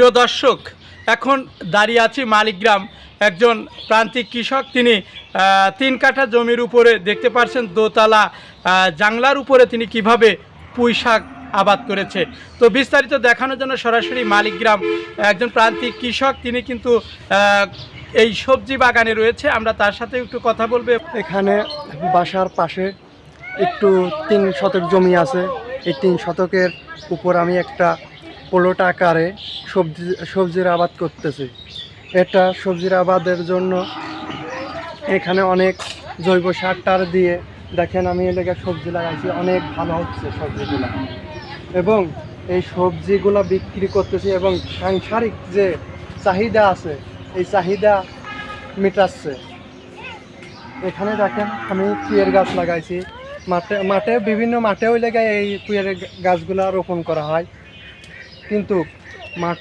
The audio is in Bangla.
প্রিয় দর্শক, এখন দাঁড়িয়ে আছি মালিকগ্রাম একজন প্রান্তিক কৃষক। তিনি তিন কাঠা জমির উপরে দেখতে পাচ্ছেন দোতলা জাংলার উপরে তিনি কীভাবে পুঁই শাক আবাদ করেছে। তো বিস্তারিত দেখানোর জন্য সরাসরি মালিকগ্রাম একজন প্রান্তিক কৃষক। তিনি কিন্তু এই সবজি বাগানে রয়েছে। আমরা তার সাথে একটু কথা বলব। এখানে বাসার পাশে একটু তিন শতক জমি আছে। এই তিন শতকের উপর আমি একটা পোলট আকারে সবজি, সবজির আবাদ করতেছি। এটা সবজির আবাদের জন্য এখানে অনেক জৈব সার টার দিয়ে দেখেন আমি এলাকায় সবজি লাগাইছি, অনেক ভালো হচ্ছে সবজিগুলো। এবং এই সবজিগুলো বিক্রি করতেছি এবং সাংসারিক যে চাহিদা আছে, এই চাহিদা মেটাচ্ছে। এখানে দেখেন আমি পুয়ের গাছ লাগাইছি। মাঠে মাঠে, বিভিন্ন মাঠেও লেগে এই পুয়ের গাছগুলো রোপণ করা হয়। কিন্তু মাঠ